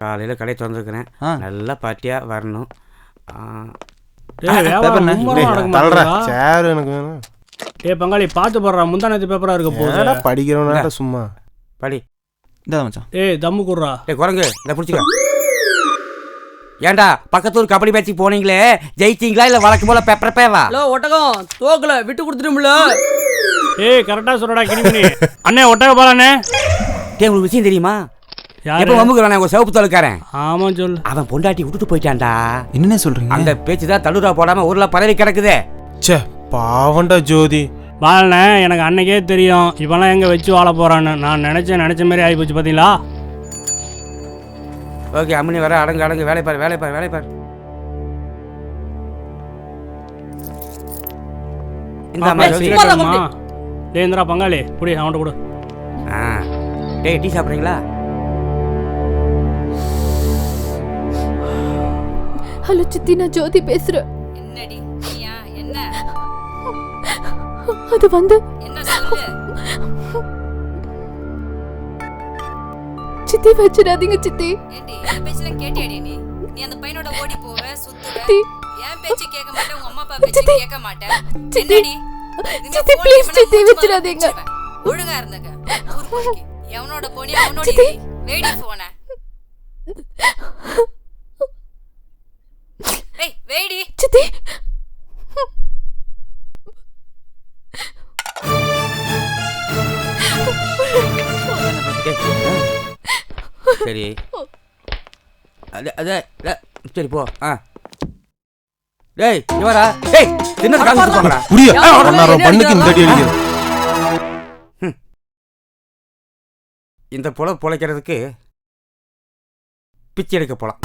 காலையில் கடை திறந்துருக்கிறேன். ஆ. நல்லா பார்ட்டியாக வரணும். ஆ, டேய் வியாபாரம் மும்மரமா நடக்க தள்ளுற மாட்டேங்குதா? சேர் எனக்கு வேணும். டேய் பங்காளி பார்த்து போடுறா. முந்தானத்து பேப்பரா இருக்க போகுது. படிக்கிறவனாட்ட சும்மா. படி. இந்த மச்சான். டேய் தம்மு குடுறா. ஏய் குரங்கு இந்த பிடிச்சிக்க. ஏன்டா பக்கத்தூர் கபடி மேட்ச்சுக்கு போனீங்களே? ஜெயிச்சிங்களா இல்லை வழக்கம் போல பெப்பர பேவா? ஹலோ ஒட்டகம் தோக்கல விட்டு கொடுத்துட்டோம்ல ஏய் கரெக்டா சொல்றடா கிணிமணி அண்ணே ஒட்டக போலாண்ணே. டே உங்களுக்கு விஷயம் தெரியுமா? எப்போ வம்புக்குறானே? ஒரு சிவப்பு தொலைக்காரன். ஆமா சொல்லு. அவன் பொண்டாட்டி விட்டுட்டு போயிட்டான்டா. என்னண்ணே சொல்றீங்க? அந்த பேச்சு தான் தள்ளுரா போடாம ஊர்ல பரவி கிடக்குதே. ச்சே பாவண்டா ஜோதி. வாழண்ணே எனக்கு அன்னைக்கே தெரியும். இவெல்லாம் எங்க வச்சு வாழ போறான்னு. நான் நினைச்சேன் நினைச்ச மாதிரி ஆகி போச்சு பாத்தீங்களா? ஓகே அம்மனி வர அடங்கு அடங்கு. வேலை பாரு வேலை பாரு வேலை பாரு. இந்த? டேய் இந்திரா பங்காளி. குடி அவன்கிட்ட கொடு. ஆ. டேய் டீ சாப்பிட்றீங்களா? ஹலோ சித்தி நான் ஜோதி பேசுறேன் என்னடி? நீயா? என்ன? அது வந்து என்ன சொல்லு சித்தி வச்சிடாதீங்க சித்தி. ஏண்டி என் பேச்செல்லாம் கேட்டியாடி நீ? நீ அந்த பையனோட ஓடி போவ சுத்துவ? சித்தி. என் பேச்சு கேட்க மாட்டேன் உங்க அம்மா அப்பா பேச்சு கேட்க மாட்டேன். சித்தி. என்னடி? இனிமே சித்தி, phone please, பண்ணா சித்தி, மூஞ்சி வச்சிடாதீங்க. மேல வச்சிருவேன். ஒழுங்கா இருந்துக்க. ஊர் போய்க்கு. எவனோட போனி அவனோட சித்தி. வேடி போன ஏய் வேடி. சித்தி. சரி. அது அது சரி போ. ஆ. டேய் இவரா டேய் தின்னது காசு கொடுப்பாங்கடா. புரிய. ஒன்னாரம் பண்ணுக்கு இந்த அடி அடிக்கிறது இந்த புல பொழைக்கிறதுக்கு பிச்சை எடுக்க போலாம்.